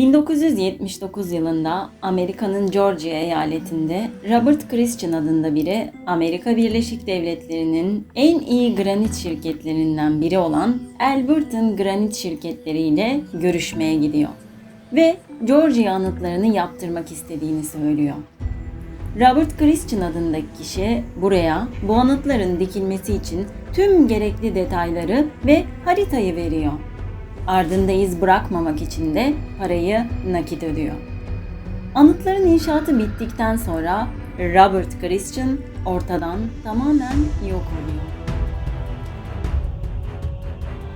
1979 yılında Amerika'nın Georgia eyaletinde Robert Christian adında biri Amerika Birleşik Devletleri'nin en iyi granit şirketlerinden biri olan Alberton Granit Şirketleri ile görüşmeye gidiyor ve Georgia anıtlarını yaptırmak istediğini söylüyor. Robert Christian adındaki kişi buraya bu anıtların dikilmesi için tüm gerekli detayları ve haritayı veriyor. Ardında iz bırakmamak için de parayı nakit ödüyor. Anıtların inşaatı bittikten sonra Robert Christian ortadan tamamen yok oluyor.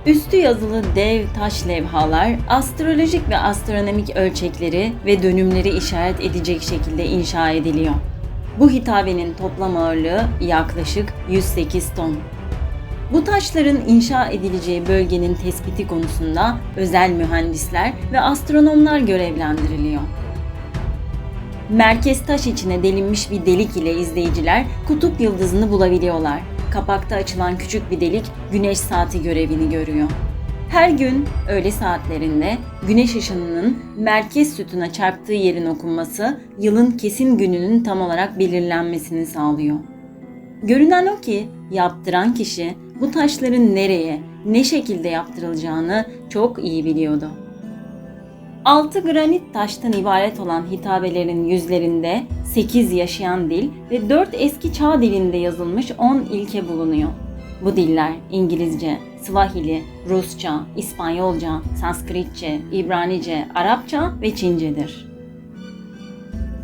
Üstü yazılı dev taş levhalar, astrolojik ve astronomik ölçekleri ve dönümleri işaret edecek şekilde inşa ediliyor. Bu hitabenin toplam ağırlığı yaklaşık 108 ton. Bu taşların inşa edileceği bölgenin tespiti konusunda özel mühendisler ve astronomlar görevlendiriliyor. Merkez taş içine delinmiş bir delik ile izleyiciler kutup yıldızını bulabiliyorlar. Kapakta açılan küçük bir delik güneş saati görevini görüyor. Her gün öğle saatlerinde güneş ışınının merkez sütuna çarptığı yerin okunması yılın kesin gününün tam olarak belirlenmesini sağlıyor. Görünen o ki yaptıran kişi bu taşların nereye, ne şekilde yaptırılacağını çok iyi biliyordu. Altı granit taştan ibaret olan hitabelerin yüzlerinde 8 yaşayan dil ve 4 eski çağ dilinde yazılmış 10 ilke bulunuyor. Bu diller İngilizce, Swahili, Rusça, İspanyolca, Sanskritçe, İbranice, Arapça ve Çincedir.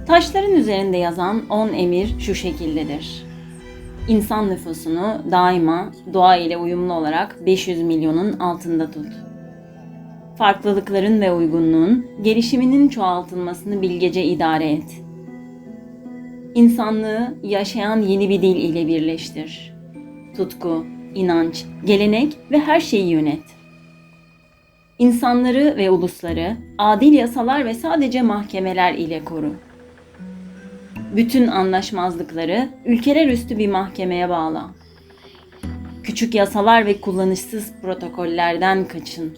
Taşların üzerinde yazan 10 emir şu şekildedir. İnsan nüfusunu daima doğa ile uyumlu olarak 500 milyonun altında tut. Farklılıkların ve uygunluğun gelişiminin çoğaltılmasını bilgece idare et. İnsanlığı yaşayan yeni bir dil ile birleştir. Tutku, inanç, gelenek ve her şeyi yönet. İnsanları ve ulusları adil yasalar ve sadece mahkemeler ile koru. Bütün anlaşmazlıkları ülkeler üstü bir mahkemeye bağla. Küçük yasalar ve kullanışsız protokollerden kaçın.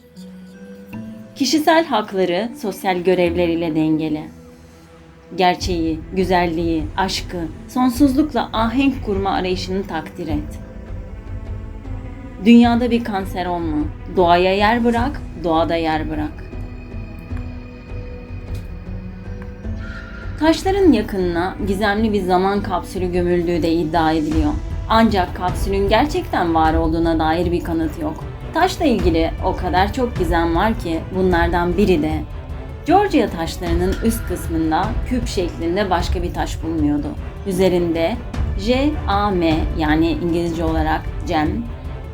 Kişisel hakları sosyal görevleriyle dengele. Gerçeği, güzelliği, aşkı, sonsuzlukla ahenk kurma arayışını takdir et. Dünyada bir kanser olma. Doğaya yer bırak, doğada yer bırak. Taşların yakınına gizemli bir zaman kapsülü gömüldüğü de iddia ediliyor. Ancak kapsülün gerçekten var olduğuna dair bir kanıt yok. Taşla ilgili o kadar çok gizem var ki bunlardan biri de Georgia taşlarının üst kısmında küp şeklinde başka bir taş bulunuyordu. Üzerinde J, A, M yani İngilizce olarak Cem,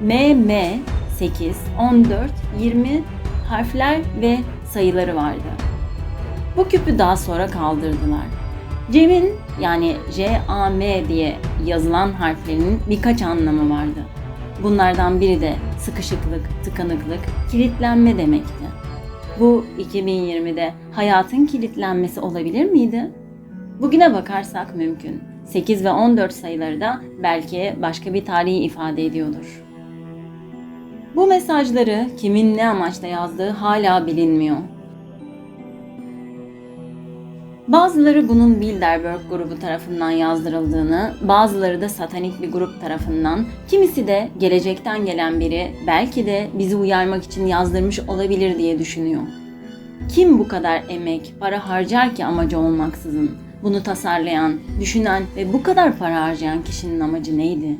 M, M, 8, 14, 20 harfler ve sayıları vardı. Bu küpü daha sonra kaldırdılar. Cem'in yani J, A, M diye yazılan harflerinin birkaç anlamı vardı. Bunlardan biri de sıkışıklık, tıkanıklık, kilitlenme demekti. Bu 2020'de hayatın kilitlenmesi olabilir miydi? Bugüne bakarsak mümkün. 8 ve 14 sayıları da belki başka bir tarihi ifade ediyordur. Bu mesajları kimin ne amaçla yazdığı hala bilinmiyor. Bazıları bunun Bilderberg grubu tarafından yazdırıldığını, bazıları da satanik bir grup tarafından, kimisi de gelecekten gelen biri belki de bizi uyarmak için yazdırmış olabilir diye düşünüyor. Kim bu kadar emek, para harcar ki amacı olmaksızın? Bunu tasarlayan, düşünen ve bu kadar para harcayan kişinin amacı neydi?